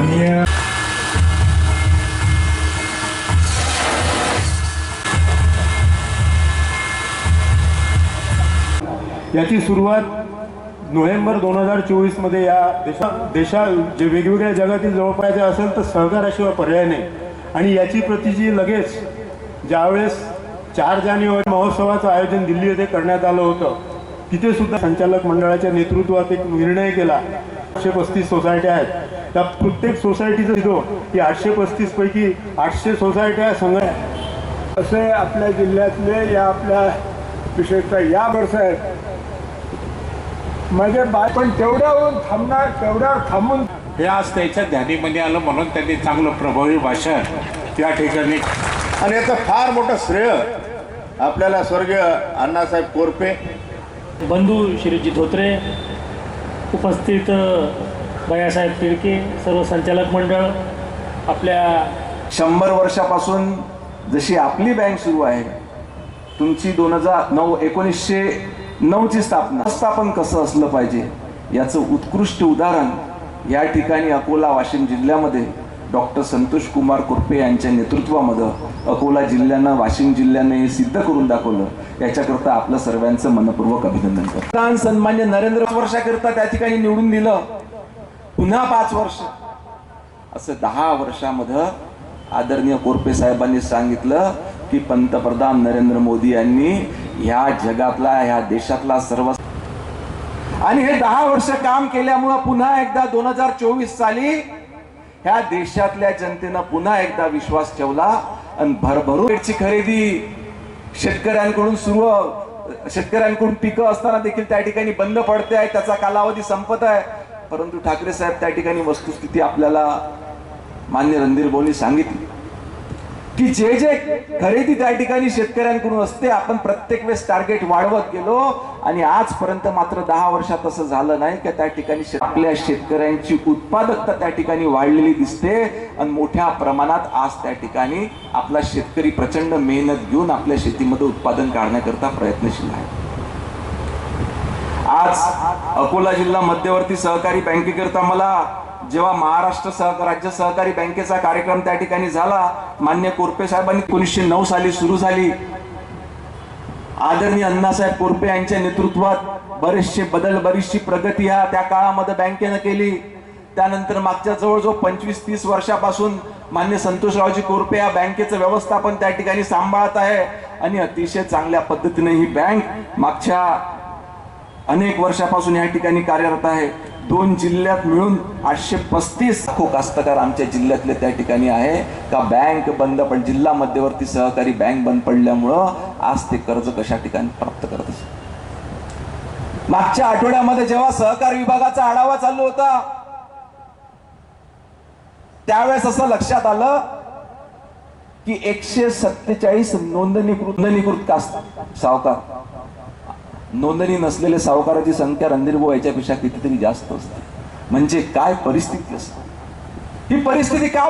माननीय याची सुरुवात नोव्हेंबर दोन हजार चोवीसमध्ये या देशा देशा जे वेगवेगळ्या जगातील जवळपास असेल तर सहकाराशिवाय पर्याय नाही. आणि याची प्रतिजी लगेच ज्यावेळेस चार जानेवारी महोत्सवाचं आयोजन दिल्ली येथे करण्यात आलं होतं तिथे सुद्धा संचालक मंडळाच्या नेतृत्वात एक निर्णय केला आठशे पस्तीस सोसायट्या आहेत. त्या प्रत्येक सोसायटीचं दिलो की आठशे पस्तीस पैकी आठशे सोसायट्या संघ असे आपल्या जिल्ह्यातले या आपल्या विशेषतः या वर्ष आहेत. म्हणजे बाय पण तेवढ्याहून थांबणार तेवढ्यावर थांबून हे आज त्याच्या ध्यानीमध्ये आलं म्हणून त्यांनी चांगलं प्रभावी भाषण त्या ठिकाणी आणि याचं फार मोठं श्रेय आपल्याला स्वर्गीय अण्णासाहेब कोरपे बंधू श्रीजी धोत्रे उपस्थित बयासाहेब तिडके सर्व संचालक मंडळ आपल्या शंभर वर्षापासून जशी आपली बँक सुरू आहे तुमची दोन हजार नऊ एकोणीसशे नऊची स्थापना स्थापन कसं असलं पाहिजे याचं उत्कृष्ट उदाहरण या ठिकाणी अकोला वाशिम जिल्ह्यामध्ये डॉक्टर संतोष कुमार कुरपे यांच्या नेतृत्वामध्ये अकोला जिल्ह्यानं वाशिम जिल्ह्यानं हे सिद्ध करून दाखवलं. याच्याकरता आपलं सर्वांचं मनपूर्वक अभिनंदन करतो. प्रधान सन्मान्य नरेंद्र वर्षाकरता त्या ठिकाणी निवडून दिलं. पुन्हा पाच वर्ष. असं दहा वर्षामध्ये आदरणीय कोरपे साहेबांनी सांगितलं की पंतप्रधान नरेंद्र मोदी यांनी ह्या जगातला ह्या देशातला सर्व आणि हे दहा वर्ष काम केल्यामुळं पुन्हा एकदा दोन हजार चोवीस साली ह्या देशातल्या जनतेनं पुन्हा एकदा विश्वास ठेवला आणि भरभरूची खरेदी शेतकऱ्यांकडून सुरू शेतकऱ्यांकडून पिकं असताना देखील त्या ठिकाणी बंद पडते आहे त्याचा कालावधी संपत आहे. परंतु ठाकरे साहेब त्या ठिकाणी वस्तुस्थिती आपल्याला मान्य रणधीर भाऊनी सांगितली. की जे जे खरेदी त्या ठिकाणी शेतकऱ्यांकडून असते आपण प्रत्येक वेळेस टार्गेट वाढवत गेलो आणि आजपर्यंत मात्र दहा वर्षात असं झालं नाही की त्या ठिकाणी आपल्या शेतकऱ्यांची उत्पादकता त्या ठिकाणी वाढलेली दिसते आणि मोठ्या प्रमाणात आज त्या ठिकाणी आपला शेतकरी प्रचंड मेहनत घेऊन आपल्या शेतीमध्ये उत्पादन काढण्याकरता प्रयत्नशील आहे. आज अकोला जिल्हा मध्यवर्ती सहकारी बँकेकरता मला जेव्हा महाराष्ट्र सहकार राज्य सहकारी बँकेचा कार्यक्रम त्या ठिकाणी झाला मान्य कोरपे साहेबांनी एकोणीसशे नऊ साली सुरू झाली. आदरणीय अण्णासाहेब कोरपे यांच्या नेतृत्वात बरेचसे बदल बरीचशी प्रगती ह्या त्या काळामध्ये बँकेनं केली. त्यानंतर मागच्या जवळजवळ पंचवीस तीस वर्षापासून मान्य संतोषरावजी कोरपे या बँकेचं व्यवस्थापन त्या ठिकाणी सांभाळत आहे आणि अतिशय चांगल्या पद्धतीने ही बँक मागच्या अनेक वर्षापासून या ठिकाणी कार्यरत आहे. दोन जिल्ह्यात मिळून आठशे पस्तीस लाखो कास्तकार आमच्या जिल्ह्यातले त्या ठिकाणी आहे. का बँक बंद पण जिल्हा मध्यवर्ती सहकारी बँक बंद पडल्यामुळं आज ते कर्ज कशा ठिकाणी प्राप्त करत असत मागच्या आठवड्यामध्ये जेव्हा सहकार विभागाचा आढावा चालू होता त्यावेळेस असं लक्षात आलं की एकशे सत्तेचाळीस नोंदणीकृत नोंदणीकृत कास्त सावकार. नोंदणी नसलेले सावकाराची संख्या रणधीरभाऊ याच्यापेक्षा कितीतरी जास्त असते. म्हणजे काय परिस्थिती असते? ही परिस्थिती का